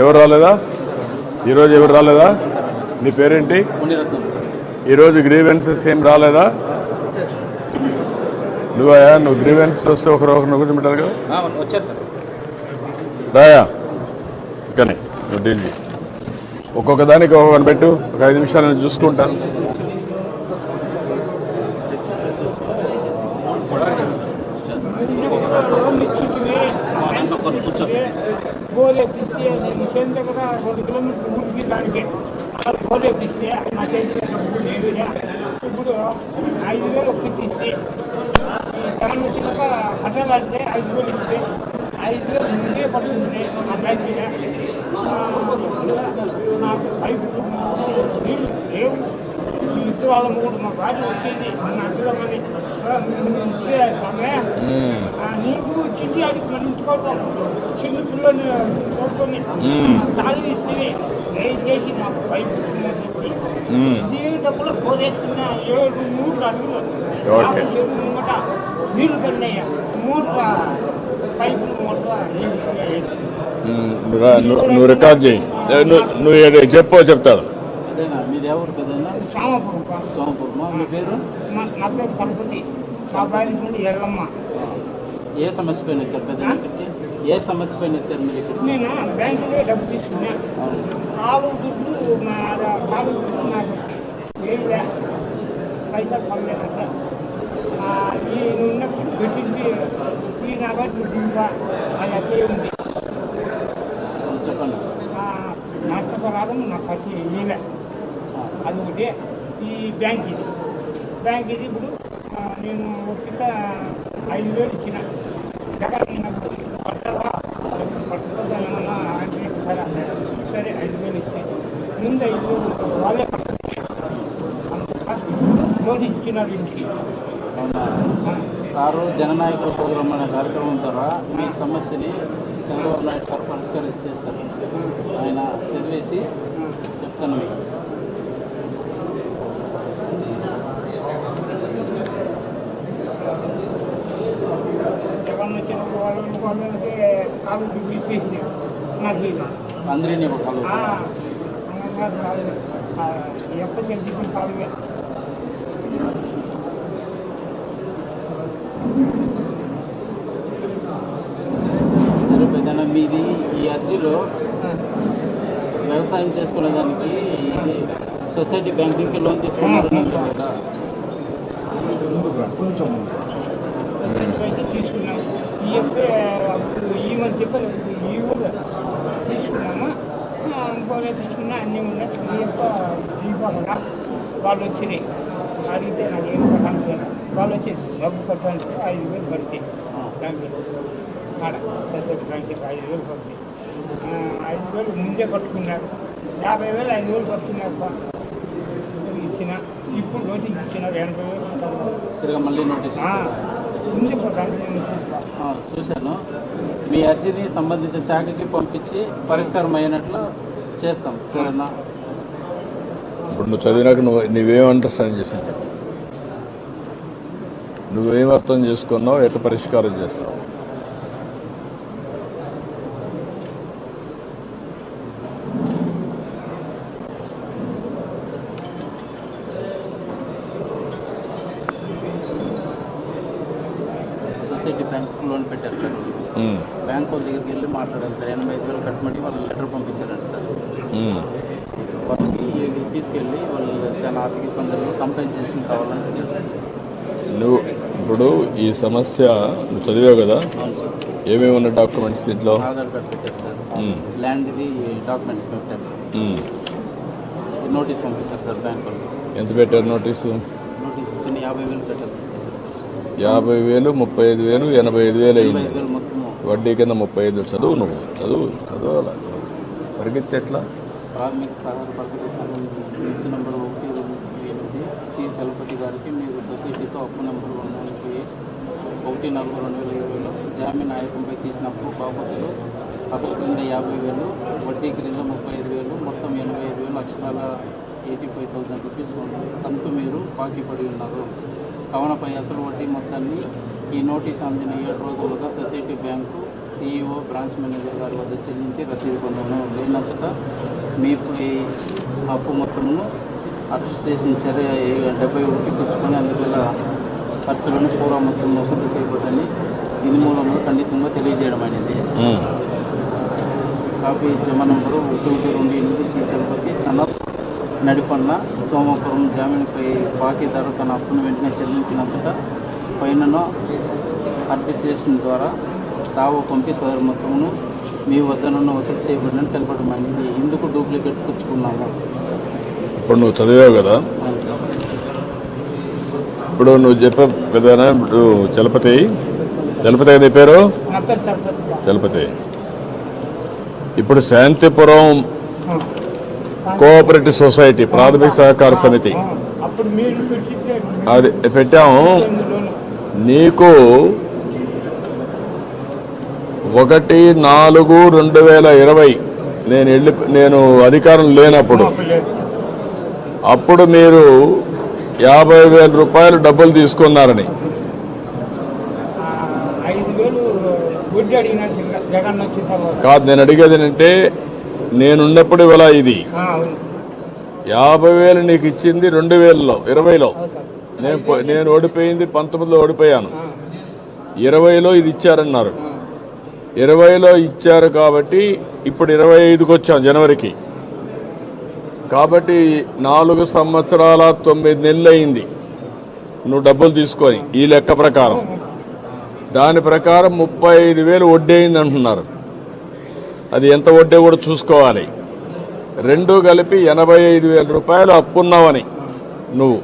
ఎవరు రాలేదా? ఈరోజు ఎవరు రాలేదా? నీ పేరేంటి? ఈరోజు గ్రీవెన్సెస్ ఏం రాలేదా? నువ్వయా నువ్వు గ్రీవెన్స్ వస్తే ఒకరు ఒకరిని కూర్చోబెట్టాలి కదా రాయా ఇకనే నువ్వు చేయి. ఒక్కొక్క దానికి ఒక్కొక్కటి పెట్టు ఒక ఐదు నిమిషాలు నేను చూసుకుంటాను గోలే పిస్తే ఇంకేం దగ్గర రెండు కిలోమీటర్లు ఊరికి దానికి అలా గోలే ఇప్పుడు ఐదు వేలు ఒక్క తీస్తే జగన్ వచ్చినాక కట్టాలంటే ఐదు వేలు ఇస్తే ఐదు వేలు ముందే పడుతుంది నా బ్యాంక్ నాకు పైపు నీళ్ళు లేవు ఇంటి వాళ్ళ మూడు మా భార్య వచ్చింది. మన ఆ నీకు చిట్టి అడిగి మరి ఉంచుకోవటం చిన్న పిల్లని కోరుకొని తాళి ఇస్తే దయచేసి మాకు ఈ డబ్బులు పోరేసుకున్న ఏడు మూడు అడుగులు ఓకే. నాకు చెరువు ముంగట నీళ్ళు కన్నయ్య మూడు పైపులు మూడు నువ్వు రికార్డ్ చేయి. నువ్వు చెప్పు చెప్తాడు అదేనా మీది ఎవరు కదన్నా? సామపురం సోమపురమా మీ? పేరు? మా నా పేరు భార్య నుండి ఎల్లమ్మ ఏ సమస్య పైన వచ్చారు పెద్ద ఏ సమస్య పైన వచ్చారు మీరు ఇక్కడికి? నేను? బ్యాంకులో డబ్బు తీసుకున్నా. కాలు దుడ్డు మా కాలు దుడ్డు నాకు పైసలు ఈ నిన్న పెట్టింది. ఈ నా దుడ్డు అది అట్లే ఉంది. చెప్పండి. నష్టపరాధం నాకు అది ఇయ్యలే అది ఒకటి ఈ బ్యాంక్ ఇది. బ్యాంక్ ఇది ఇప్పుడు నేను ఒక్క ఐదు వేలు ఇచ్చిన. దగ్గర నాకు పట్టదా పట్టదా ఏమన్నా అంటే సరే ఐదు వేలు ఇస్తే. ముందు ఐదు వేలు వాళ్ళే నోటీస్ ఇచ్చినారు ఇంటికి. సారు జననాయకుల ప్రోగ్రాం అనే కార్యక్రమం ద్వారా మీ సమస్యని చంద్రబాబు నాయుడు సార్ పరిష్కరించి చేస్తారు ఆయన చదివేసి చెప్తాను మీకు జగన్ వచ్చిన వాళ్ళు వాళ్ళకి కాలు ఇచ్చేసింది నాకు అందరినీ. సరే పెద్దన్న మీది ఈ అర్జీలో వ్యవసాయం చేసుకునే దానికి సొసైటీ బ్యాంకింగ్కి లోన్ తీసుకున్నారు కదా. కొంచెం అయితే తీసుకున్నాం ఈ యొక్క అప్పుడు ఈ మంత్ చెప్పారు ఈ ఊరు తీసుకున్నామా ఆ, ఇంకోనే తీసుకున్నా అన్నీ ఉన్నాయి ఈ యొక్క దీపావళి వాళ్ళు వచ్చినాయి అడిగితే నాకు ఏం కట్టాలి వాళ్ళు వచ్చి డబ్బు కట్టాలంటే ఐదు వేలు పడితే బ్యాంకులో ఆడ బ్యాంకుకి ఐదు వేలు పడితే ఐదు వేలు ముందే కట్టుకున్నారు యాభై వేలు ఐదు వేలు కట్టుకున్నారు ఇచ్చిన ఇప్పుడు నోటీస్ ఇచ్చినారు ఎనభై వేలు తిరగ మళ్ళీ నోటీస్ చూశాను. మీ అర్జీని సంబంధిత శాఖకి పంపించి పరిష్కారం అయినట్లు చేస్తాం. సరేనా? ఇప్పుడు నువ్వు చదివినాక నువ్వు నువ్వేం అండర్స్టాండ్ చేసావు నువ్వేం అర్థం చేసుకున్నావు? ఎట్లా పరిష్కారం చేస్తావు? సొసైటీ బ్యాంక్ లోన్ పెట్టారు సార్. బ్యాంక్ వాళ్ళ దగ్గరికి వెళ్ళి మాట్లాడారు సార్. ఎనభై ఐదు వేలు కట్టమని వాళ్ళు లెటర్ పంపించారంట సార్. వాళ్ళకి తీసుకెళ్ళి వాళ్ళు చాలా ఆర్థిక ఇబ్బందులు కంపెన్సేషన్ కావాలని. నువ్వు ఇప్పుడు ఈ సమస్య నువ్వు చదివావు కదా? ఏమేమి ఉన్న డాక్యుమెంట్స్ దీంట్లో? ఆధార్ కార్డ్ పెట్టారు సార్. ల్యాండ్ది డాక్యుమెంట్స్ పెట్టారు సార్. నోటీస్ పంపిస్తారు సార్ బ్యాంక్ వాళ్ళు. ఎంత పెట్టారు నోటీసు? నోటీస్ యాభై వేలు సార్ యాభై వేలు ముప్పై ఐదు వేలు ఎనభై ఐదు వేలు అయింది వడ్డీ కింద ముప్పై ఐదు చదువు నువ్వు. చదువు చదవాలా పరిగెత్తి ఎట్లా? ప్రాథమిక సహాయ పద్ధతి సంఘం వ్యక్తి నెంబర్ ఒకటి ఎనిమిది. సి. చలపతి గారికి మీరు సొసైటీతో అప్పు నెంబర్ వన్ ఒకటి నాలుగు రెండు వేల ఇరవైలో జామీన్ ఆయకంపై తీసిన అప్పు బాపతులు అసలు క్రింద యాభై వేలు వడ్డీ క్రింద ముప్పై ఐదు వేలు మొత్తం ఎనభై ఐదు వేలు అక్షరాల ఎయిటీ ఫైవ్ థౌజండ్ రూపీస్ కంతు మీరు బాకీ పడి ఉన్నారు. కావునపై అసలు వడ్డీ మొత్తాన్ని ఈ నోటీస్ అందిన ఏడు రోజులుగా society bank CEO branch manager గారి వద్ద చెల్లించి రసీదు పొందడం లేనంతటా మీపై అప్పు మొత్తమును అడ్మినిస్ట్రేషన్ చర్య డెబ్బై ఒకటి పుచ్చుకొని అందువల్ల ఖర్చులను పూర్వ మొత్తం వసూలు చేయబడని దీని మూలంగా ఖండితంగా తెలియజేయడం అనేది. కాపీ జమ నంబరు ఒకటి ఒకటి రెండు ఎనిమిది సి సరిపతి సనత్ నడిపన్న సోమపురం జామీన్పై బాకీదారు తన అప్పును వెంటనే చెల్లించినంతటా పైనను అడ్మినిస్ట్రేషన్ ద్వారా తావు పంపి సదరు మొత్తమును మీ వద్ద నుండి వసూలు చేయబడినట్టు తెలపడం అనేది ఎందుకు డూప్లికేట్ పుచ్చుకున్నాము ఇప్పుడు నువ్వు చదివావు కదా? ఇప్పుడు నువ్వు చెప్పే పెద్దనా ఇప్పుడు చలపతి. చలపతి కదా పేరు. చలపతి. ఇప్పుడు శాంతిపురం కోఆపరేటివ్ సొసైటీ ప్రాథమిక సహకార సమితి అది. పెట్టాము. నీకు ఒకటి నాలుగు రెండు వేల ఇరవై. నేను వెళ్ళి నేను అధికారం లేనప్పుడు. అప్పుడు మీరు యాభై వేల రూపాయలు డబ్బులు తీసుకున్నారని. కాదు నేను అడిగేది ఏంటంటే నేనున్నప్పుడు ఇలా ఇది. యాభై వేలు నీకు ఇచ్చింది రెండు వేలలో ఇరవైలో. నేను నేను ఓడిపోయింది పంతొమ్మిదిలో ఓడిపోయాను. ఇరవైలో ఇది ఇచ్చారన్నారు. ఇరవైలో ఇచ్చారు కాబట్టి ఇప్పుడు ఇరవై ఐదుకి వచ్చాం జనవరికి. కాబట్టి నాలుగు సంవత్సరాల తొమ్మిది నెలలు అయింది నువ్వు డబ్బులు తీసుకొని ఈ లెక్క ప్రకారం. దాని ప్రకారం ముప్పై ఐదు వేలు వడ్డీ అయింది అంటున్నారు అది ఎంత వడ్డీ కూడా చూసుకోవాలి. రెండు కలిపి ఎనభై ఐదు వేల రూపాయలు అప్పున్నావని నువ్వు.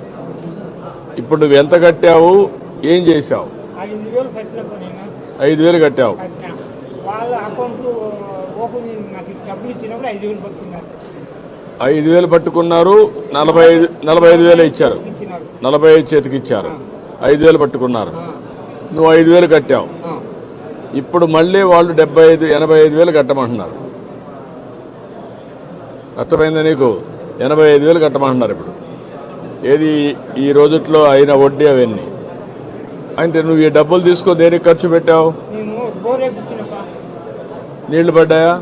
ఇప్పుడు నువ్వు ఎంత కట్టావు? ఏం చేశావు? ఐదు వేలు కట్టావు. ఐదు వేలు పట్టుకున్నారు. నలభై ఐదు నలభై ఐదు వేలు ఇచ్చారు. నలభై ఐదు చేతికి ఇచ్చారు. ఐదు వేలు పట్టుకున్నారు. నువ్వు ఐదు వేలు కట్టావు. ఇప్పుడు మళ్ళీ వాళ్ళు డెబ్బై ఐదు ఎనభై ఐదు వేలు కట్టమంటున్నారు. అర్థమైందా నీకు? ఎనభై ఐదు వేలు కట్టమంటున్నారు ఇప్పుడు. ఏది ఈ రోజుట్లో అయిన వడ్డీ అవన్నీ. అంటే నువ్వు ఈ డబ్బులు తీసుకో దేనికి ఖర్చు పెట్టావు? నీళ్ళు పడ్డాయా?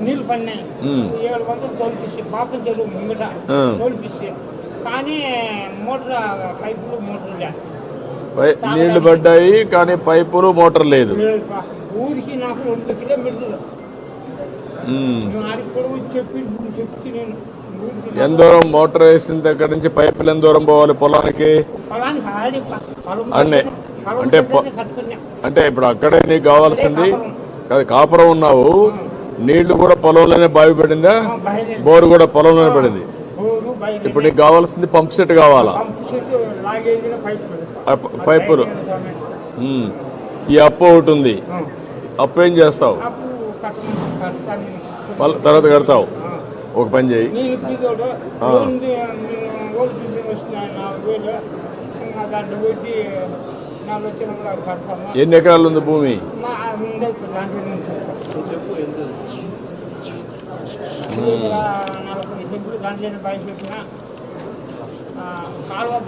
నీళ్ళు పడ్డాయి కానీ పైపులు మోటార్ లేదు. ఊరికి నాకు రెండు కిలోమీటర్లు. ఎంత దూరం మోటార్ వేసిన దగ్గర నుంచి? పైపులు ఎంత దూరం పోవాలి పొలానికి? అన్నే. అంటే. అంటే ఇప్పుడు అక్కడే నీకు కావాల్సింది అదే కాపురం. కాదు కాపురం ఉన్నావు. నీళ్ళు కూడా పొలంలోనే బావి పడిందా? బోరు కూడా పొలంలోనే పడింది. ఇప్పుడు నీకు కావాల్సింది పంప్ సెట్ కావాలా? పైపులు. ఈ అప్పు ఒకటి ఉంది. అప్పు ఏం చేస్తావు? తర్వాత కడతావు. ఒక పని చేయి. ఎన్ని ఎకరాలు ఉంది భూమి? కాలువ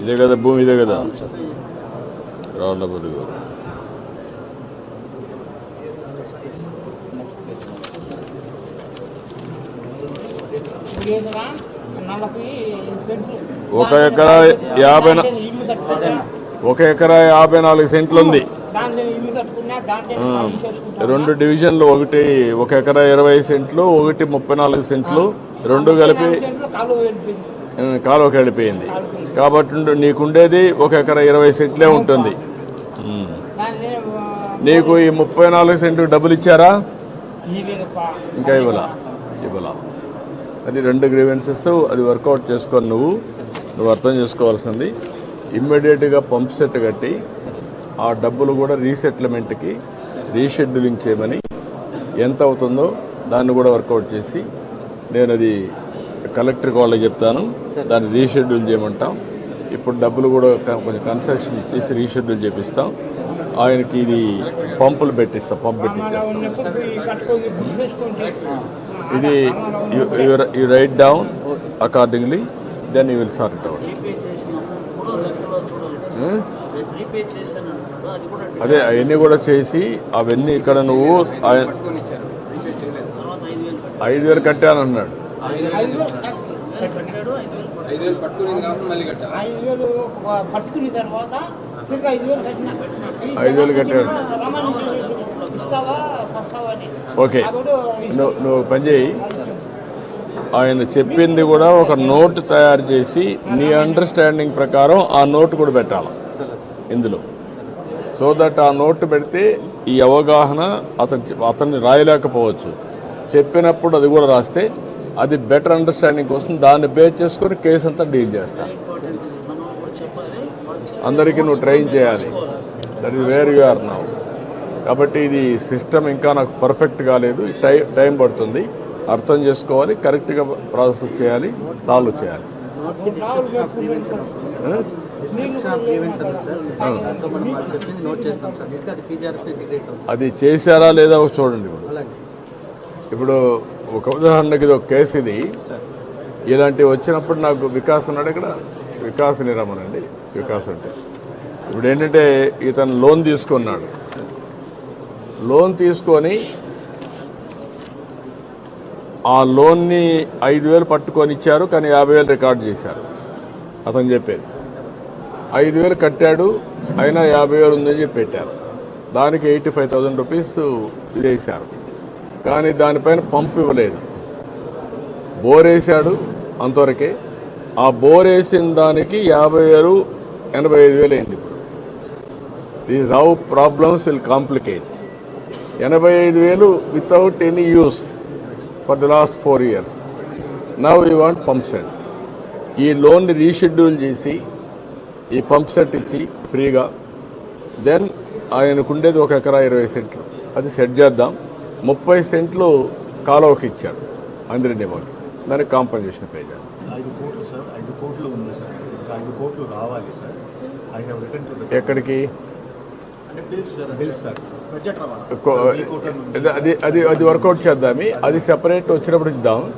ఇదే కదా భూమి ఇదే కదా. రాళ్ళ బతుకు ఒక ఎకరా యాభై ఒక ఎకరా యాభై నాలుగు సెంట్లు ఉంది రెండు డివిజన్లు ఒకటి ఒక ఎకరా ఇరవై సెంట్లు ఒకటి ముప్పై నాలుగు సెంట్లు రెండు కలిపి వెళ్ళిపోయింది కాలువకి వెళ్ళిపోయింది. కాబట్టి నీకుండేది ఒక ఎకరా ఇరవై సెంట్లే ఉంటుంది. నీకు ఈ ముప్పై నాలుగు సెంట్లు డబ్బులు ఇచ్చారా? ఇంకా ఇవ్వాల. ఇవ్వాల. అది రెండు గ్రీవెన్సెస్ అది వర్కౌట్ చేసుకొని నువ్వు నువ్వు అర్థం చేసుకోవాల్సింది. ఇమ్మీడియట్గా పంప్ సెట్ కట్టి ఆ డబ్బులు కూడా రీసెటిల్మెంట్కి రీషెడ్యూలింగ్ చేయమని ఎంత అవుతుందో దాన్ని కూడా వర్కౌట్ చేసి నేను అది కలెక్టర్కి వాళ్ళకి చెప్తాను. దాన్ని రీషెడ్యూల్ చేయమంటాం. ఇప్పుడు డబ్బులు కూడా కొంచెం కన్సెషన్ ఇచ్చేసి రీషెడ్యూల్ చేపిస్తాం. ఆయనకి ఇది పంపులు పెట్టిస్తాం పంప్ పెట్టించేస్తాం ఇది you write down accordingly then you will sort out. అది అవన్నీ కూడా చేసి అవన్నీ ఇక్కడ నువ్వు ఆయన తర్వాత ఐదు వేలు కట్టాడు ఐదు వేలు కట్టానన్నాడు. ఐదు వేలు కట్టాడు పట్టుకునేది మళ్ళీ కట్టాలి ఐదు వేలు పట్టుకున్న తర్వాత తిరిగి ఐదు వేలు ఐదు వేలు కట్టాడు. ఓకే. నువ్వు నువ్వు పనిచేయి ఆయన చెప్పింది కూడా ఒక నోట్ తయారు చేసి నీ అండర్స్టాండింగ్ ప్రకారం ఆ నోట్ కూడా పెట్టాలి ఇందులో. సో దట్ ఆ నోట్ పెడితే ఈ అవగాహన అతను అతన్ని రాయలేకపోవచ్చు. చెప్పినప్పుడు అది కూడా రాస్తే అది బెటర్ అండర్స్టాండింగ్ కోసం దాన్ని బేస్ చేసుకొని కేసు అంతా డీల్ చేస్తాను. అందరికీ నువ్వు ట్రైన్ చేయాలి. That is where you are now కాబట్టి ఇది సిస్టమ్ ఇంకా నాకు పర్ఫెక్ట్ కాలేదు. టైం టైం పడుతుంది. అర్థం చేసుకోవాలి. కరెక్ట్గా ప్రాసెస్ చేయాలి. సాల్వ్ చేయాలి. అది చేశారా లేదా చూడండి ఇప్పుడు ఒక ఉదాహరణకి ఇది ఒక కేసు ఇది. ఇలాంటివి వచ్చినప్పుడు నాకు వికాస్ ఉన్నాడు ఇక్కడ. వికాస్ని రమ్మనండి వికాస్ అంటే. ఇప్పుడు ఏంటంటే ఇతను లోన్ తీసుకున్నాడు. లోన్ తీసుకొని ఆ లోన్ని ఐదు వేలు పట్టుకొని ఇచ్చారు కానీ యాభై వేలు రికార్డ్ చేశారు. అతను చెప్పేది. ఐదు వేలు కట్టాడు అయినా యాభై వేలు ఉందని చెప్పి పెట్టారు. దానికి ఎయిటీ ఫైవ్ థౌజండ్ రూపీస్ వేశారు కానీ దానిపైన పంప్ ఇవ్వలేదు. బోరేసాడు అంతవరకే. ఆ బోర్ వేసిన దానికి యాభై వేలు ఎనభై ఐదు వేలు అయింది ఇప్పుడు. These how problems will complicate ఎనభై ఐదు వేలు without any use for the last four years now you want pump set ఈ లోన్ని రీషెడ్యూల్ చేసి ఈ పంప్ సెట్ ఇచ్చి ఫ్రీగా దెన్ ఆయనకు ఉండేది ఒక ఎకరా ఇరవై సెంట్లు. అది సెట్ చేద్దాం. ముప్పై సెంట్లు కాలువకి ఇచ్చాడు అందిరెడ్డిమాకి దానికి కాంపన్సేషన్ పే చేయాలి. ఐదు కోట్లు సార్ ఐదు కోట్లు ఉంది సార్. ఇంకా ఐదు కోట్లు రావాలి sir. I have return to the ఎక్కడికి? అంటే bills sir bills sir. Budget రవాణా. కో- ఈ కోట్ల నుంచి అది- అది అది వర్కౌట్ చేద్దామి? అది సెపరేట్ వచ్చినప్పుడు ఇద్దాం.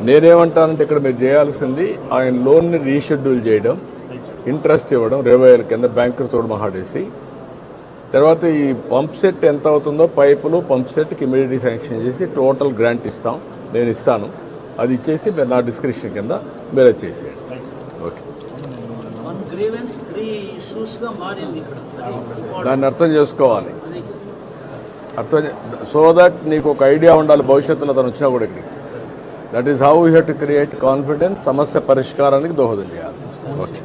నేనేమంటానంటే ఇక్కడ మీరు చేయాల్సింది ఆయన లోన్ని రీషెడ్యూల్ చేయడం ఇంట్రెస్ట్ ఇవ్వడం ఇరవై వేల కింద బ్యాంకు తోడు మహాడేసి తర్వాత ఈ పంప్ సెట్ ఎంత అవుతుందో పైపులు పంప్ సెట్కి ఇమీడియట్లీ శాంక్షన్ చేసి టోటల్ గ్రాంట్ ఇస్తాం. నేను ఇస్తాను. అది ఇచ్చేసి మీరు నా డిస్క్రిప్షన్ కింద మీరు చేసేయండి. ఓకే దాన్ని అర్థం చేసుకోవాలి. అర్థం సో దట్ నీకు ఒక ఐడియా ఉండాలి భవిష్యత్తులో అతను వచ్చినా కూడా ఇక్కడికి. That is how you have to create confidence సమస్య పరిష్కారానికి దోహదం చేయాలి. ఓకే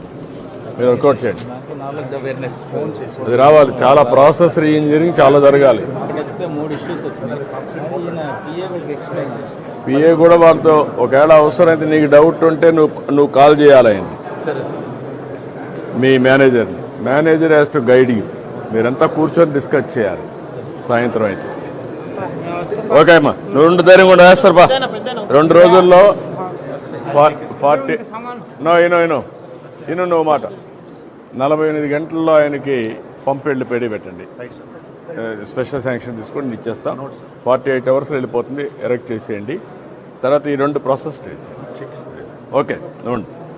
మీరు వర్కౌట్ చేయండి. నాకు నాలెడ్జ్ అవేర్నెస్ ఫోన్ చేసి అది రావాలి. చాలా ప్రాసెస్ రీ ఇంజనీరింగ్ చాలా జరగాలి. పిఏ కూడా వాళ్ళతో ఒకవేళ అవసరమైతే నీకు డౌట్ ఉంటే నువ్వు నువ్వు కాల్ చేయాలి ఆయన మీ మేనేజర్ని manager has to guide you మీరంతా కూర్చొని డిస్కస్ చేయాలి. సాయంత్రం అయితే. ఓకే అమ్మా. నువ్వు రెండు ధైర్యం కూడా వేస్తారు బా రెండు రోజుల్లో ఫార్టీ నో ఇనో ఇనో ఇను మాట. నలభై ఎనిమిది గంటల్లో ఆయనకి పంపెళ్ళి పెడి పెట్టండి. స్పెషల్ శాంక్షన్ తీసుకొని ఇచ్చేస్తాం. ఫార్టీ ఎయిట్ అవర్స్ వెళ్ళిపోతుంది ఎరెక్ట్ చేసేయండి. తర్వాత ఈ రెండు ప్రాసెస్ చేసేయండి. ఓకే నువ్వు